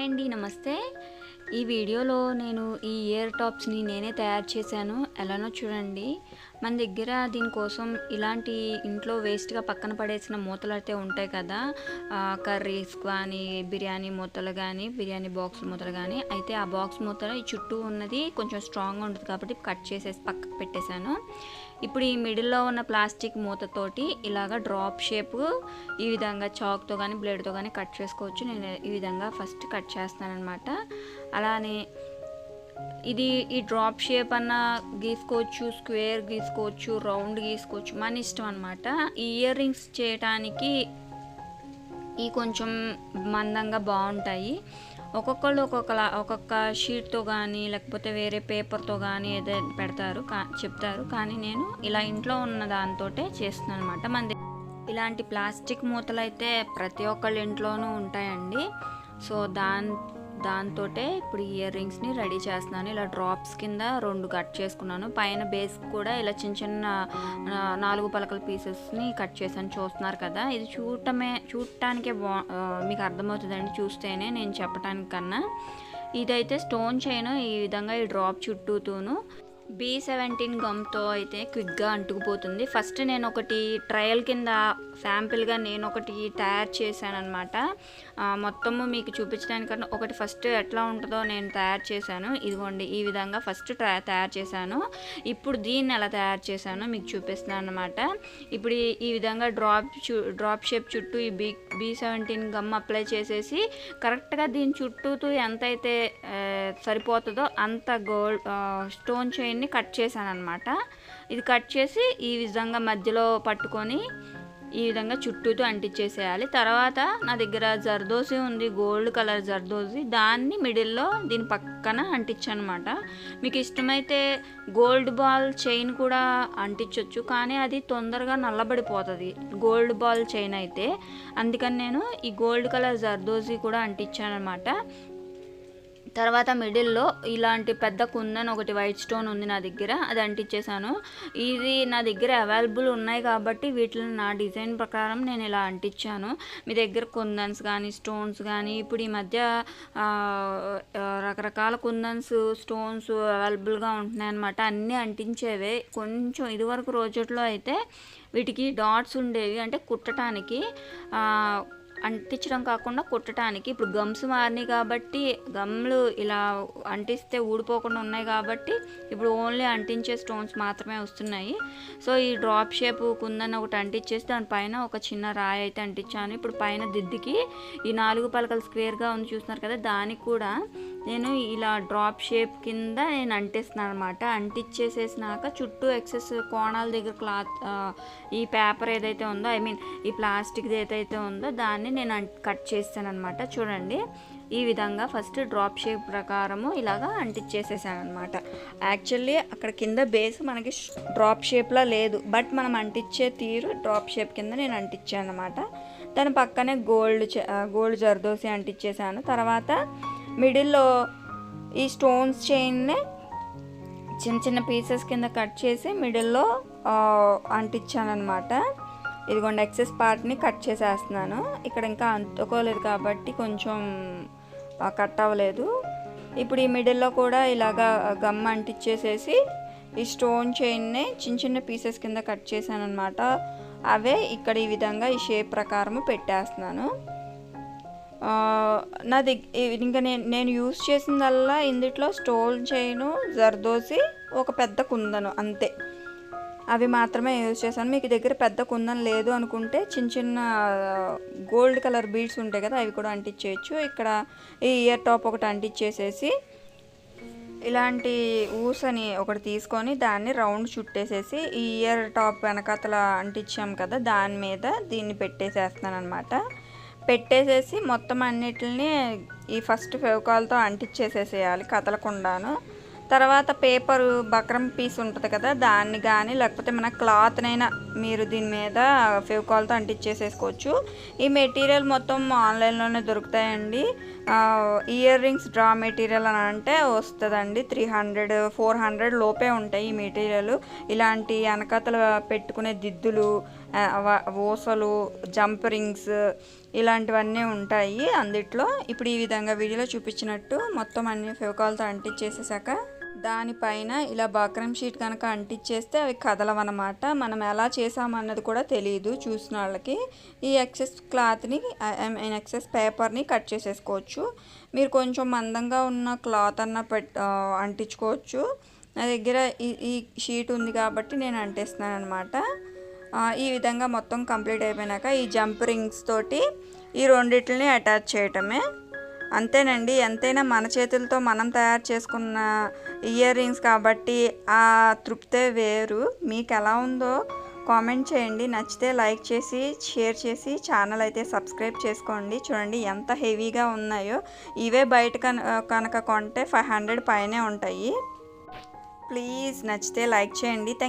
Hi అండి నమస్తే. ఈ వీడియోలో నేను ఈ ఇయర్ టాప్స్ని నేనే తయారు చేశాను. ఎలానో చూడండి. మన దగ్గర దీనికోసం ఇలాంటి ఇంట్లో వేస్ట్గా పక్కన పడేసిన మూతలు అయితే ఉంటాయి కదా. కర్రీస్ కానీ బిర్యానీ మూతలు కానీ బిర్యానీ బాక్స్ మూతలు కానీ అయితే ఆ బాక్స్ మూతలు ఈ చుట్టూ ఉన్నది కొంచెం స్ట్రాంగ్గా ఉంటుంది కాబట్టి కట్ చేసేసి పక్కకు పెట్టేశాను. ఇప్పుడు ఈ మిడిల్లో ఉన్న ప్లాస్టిక్ మూతతోటి ఇలాగ డ్రాప్ షేప్ ఈ విధంగా చాక్తో కానీ బ్లేడ్తో కానీ కట్ చేసుకోవచ్చు. నేను ఈ విధంగా ఫస్ట్ కట్ చేస్తాను అనమాట అలానే ఇది ఈ డ్రాప్ షేప్ అన్న గీసుకోవచ్చు స్క్వేర్ గీసుకోవచ్చు రౌండ్ గీసుకోవచ్చు మన ఇష్టం అనమాట ఈ ఇయర్ రింగ్స్ చేయటానికి ఈ కొంచెం మందంగా బాగుంటాయి. ఒక్కొక్కళ్ళు ఒక్కొక్కలా ఒక్కొక్క షీట్తో కానీ లేకపోతే వేరే పేపర్తో కానీ ఏదో పెడతారు కా చెప్తారు. కానీ నేను ఇలా ఇంట్లో ఉన్న దాంతో చేస్తున్నాను అనమాట మన ఇలాంటి ప్లాస్టిక్ మూతలు అయితే ప్రతి ఒక్కళ్ళ ఇంట్లోనూ ఉంటాయండి. సో దాని దాంతో ఇప్పుడు ఇయర్ రింగ్స్ని రెడీ చేస్తున్నాను. ఇలా డ్రాప్స్ కింద రెండు కట్ చేసుకున్నాను. పైన బేస్ కూడా ఇలా చిన్న చిన్న నాలుగు పలకల పీసెస్ని కట్ చేశాను. చూస్తున్నారు కదా ఇది చూడటమే చూడటానికే బా మీకు అర్థమవుతుందండి చూస్తేనే నేను చెప్పటానికన్నా. ఇదైతే స్టోన్ చైన్ ఈ విధంగా ఈ డ్రాప్ చుట్టూతూను బీ సెవెంటీన్ గమ్తో అయితే క్విక్గా అంటుకుపోతుంది. ఫస్ట్ నేను ఒకటి ట్రయల్ కింద శాంపిల్గా నేను ఒకటి తయారు చేశాను మొత్తము మీకు చూపించడానికన్నా ఒకటి ఫస్ట్ ఎట్లా ఉంటుందో నేను తయారు చేశాను. ఇదిగోండి ఈ విధంగా ఫస్ట్ ట్రై- తయారు చేశాను. ఇప్పుడు దీన్ని ఎలా తయారు చేశానో మీకు చూపిస్తున్నాను అనమాట ఇప్పుడు ఈ- విధంగా డ్రాప్ డ్రాప్ షేప్ చుట్టూ ఈ B B seventeen gum apply చేసేసి కరెక్ట్గా దీని చుట్టూతో ఎంతైతే సరిపోతుందో అంత గోల్డ్ స్టోన్ దీన్ని కట్ చేశాను అనమాట ఇది కట్ చేసి ఈ విధంగా మధ్యలో పట్టుకొని ఈ విధంగా చుట్టూతో అంటించేసేయాలి తర్వాత నా దగ్గర జర్దోసి ఉంది గోల్డ్ కలర్ జర్దోసి. దాన్ని మిడిల్లో దీని పక్కన అంటించనమాట. మీకు ఇష్టమైతే గోల్డ్ బాల్ చైన్ కూడా అంటించవచ్చు కానీ అది తొందరగా నల్లబడిపోతుంది. గోల్డ్ బాల్ చైన్ అయితే. అందుకని నేను ఈ గోల్డ్ కలర్ జర్దోసి కూడా అంటించాను అనమాట తర్వాత మిడిల్లో ఇలాంటి పెద్ద కుందన్ ఒకటి వైట్ స్టోన్ ఉంది నా దగ్గర అది అంటించేసాను ఇది నా దగ్గర అవైలబుల్ ఉన్నాయి కాబట్టి వీటిని నా డిజైన్ ప్రకారం నేను ఇలా అంటించాను మీ దగ్గర కుందన్స్ కానీ స్టోన్స్ కానీ ఇప్పుడు ఈ మధ్య రకరకాల కుందన్స్ స్టోన్స్ అవైలబుల్గా ఉంటున్నాయి అనమాట అన్నీ అంటించేవే. కొంచెం ఇదివరకు రోజుల్లో అయితే వీటికి డాట్స్ ఉండేవి. అంటే కుట్టడానికి అంటించడం కాకుండా కుట్టడానికి. ఇప్పుడు గమ్స్ మారినాయి కాబట్టి గమ్లు ఇలా అంటిస్తే ఊడిపోకుండా ఉన్నాయి కాబట్టి ఇప్పుడు ఓన్లీ అంటించే స్టోన్స్ మాత్రమే వస్తున్నాయి. సో ఈ డ్రాప్ షేప్ కుందని ఒకటి అంటించేసి దానిపైన ఒక చిన్న రాయి అయితే అంటించాను. ఇప్పుడు పైన దిద్దుకి ఈ నాలుగు పలకలు స్క్వేర్గా ఉంది చూస్తున్నారు కదా దానికి కూడా నేను ఇలా డ్రాప్ షేప్ కింద నేను అంటిస్తున్నాను అనమాట అంటించేసేసినాక చుట్టూ ఎక్సెస్ కోణాల దగ్గర క్లాత్ ఈ పేపర్ ఏదైతే ఉందో ఐ మీన్ ఈ ప్లాస్టిక్ది ఏదైతే ఉందో దాన్ని నేను కట్ చేస్తాను అనమాట చూడండి ఈ విధంగా ఫస్ట్ డ్రాప్ షేప్ ప్రకారము ఇలాగా అంటించేసేసాను అనమాట యాక్చువల్లీ అక్కడ కింద బేస్ మనకి డ్రాప్ షేప్లో లేదు. బట్ మనం అంటించే తీరు డ్రాప్ షేప్ కింద నేను అంటించాను అనమాట దాని పక్కనే గోల్డ్ చ- గోల్డ్ జర్దోసి అంటించేసాను తర్వాత మిడిల్లో ఈ స్టోన్స్ చైన్ని చిన్న చిన్న పీసెస్ కింద కట్ చేసి మిడిల్లో అంటించాను అనమాట ఇదిగోండి ఎక్సెస్ పార్ట్ని కట్ చేసేస్తున్నాను. ఇక్కడ ఇంకా అంటుకోలేదు కాబట్టి కొంచెం కట్ అవ్వలేదు. ఇప్పుడు ఈ మిడిల్లో కూడా ఇలాగా గమ్ అంటించేసేసి ఈ స్టోన్ చైన్ని చిన్న చిన్న పీసెస్ కింద కట్ చేశాను అనమాట అవే ఇక్కడ ఈ విధంగా ఈ షేప్ ప్రకారము పెట్టేస్తున్నాను. నా దగ్గర ఇంకా నేను నేను యూస్ చేసిందల్లా ఇందుట్లో స్టోన్ చైను జర్దోసి ఒక పెద్ద కుందను అంతే. అవి మాత్రమే యూజ్ చేశాను. మీకు దగ్గర పెద్ద కుందం లేదు అనుకుంటే చిన్న చిన్న గోల్డ్ కలర్ బీడ్స్ ఉంటాయి కదా అవి కూడా అంటించేయచ్చు. ఇక్కడ ఈ ఇయర్ టాప్ ఒకటి అంటించేసేసి ఇలాంటి ఊసని ఒకటి తీసుకొని దాన్ని రౌండ్ చుట్టేసేసి ఈ ఇయర్ టాప్ వెనకాతల అంటించాం కదా దాని మీద దీన్ని పెట్టేసేస్తాను అనమాట పెట్టేసేసి మొత్తం అన్నిటిని ఈ ఫస్ట్ ఫెవికాల్తో అంటించేసేసేయాలి కదలకుండాను. తర్వాత పేపరు బక్రం పీస్ ఉంటుంది కదా దాన్ని కానీ లేకపోతే మన క్లాత్నైనా మీరు దీని మీద ఫెవికాల్తో అంటించేసేసుకోవచ్చు ఈ మెటీరియల్ మొత్తం ఆన్లైన్లోనే దొరుకుతాయండి. ఇయర్ రింగ్స్ డ్రా మెటీరియల్ అని అంటే వస్తుందండి. త్రీ హండ్రెడ్ ఫోర్ హండ్రెడ్ లోపే ఉంటాయి ఈ మెటీరియల్. ఇలాంటి వెనకతలు పెట్టుకునే దిద్దులు ఓసలు ఊసలు జంప్ రింగ్స్ ఇలాంటివన్నీ ఉంటాయి అందుట్లో. ఇప్పుడు ఈ విధంగా వీడియోలో చూపించినట్టు మొత్తం అన్ని ఫెవికాల్తో అంటించేసేసాక దానిపైన ఇలా బాక్రమ్ షీట్ కనుక అంటించేస్తే అవి కదలవన్నమాట. మనం ఎలా చేసామన్నది కూడా తెలియదు చూసిన వాళ్ళకి ఈ ఎక్సెస్ క్లాత్ని ఐ మీన్ ఎక్సెస్ పేపర్ని కట్ చేసేసుకోవచ్చు. మీరు కొంచెం మందంగా ఉన్న క్లాత్ అన్న పెట్ అంటించుకోవచ్చు. నా దగ్గర ఈ షీట్ ఉంది కాబట్టి నేను అంటిస్తున్నాను అనమాట ఈ విధంగా మొత్తం కంప్లీట్ అయిపోయినాక ఈ జంప్ రింగ్స్ తోటి ఈ రెండిటిని అటాచ్ చేయటమే. అంతేనండి. ఎంతైనా మన చేతులతో మనం తయారు చేసుకున్న ఇయర్ రింగ్స్ కాబట్టి ఆ తృప్తే వేరు. మీకు ఎలా ఉందో కామెంట్ చేయండి. నచ్చితే లైక్ చేసి షేర్ చేసి ఛానల్ అయితే సబ్స్క్రైబ్ చేసుకోండి. చూడండి ఎంత హెవీగా ఉన్నాయో. ఇవే బయట కన- కనుక కొంటే ఫైవ్ హండ్రెడ్ పైనే ఉంటాయి. ప్లీజ్ నచ్చితే లైక్ చేయండి. థ్యాంక్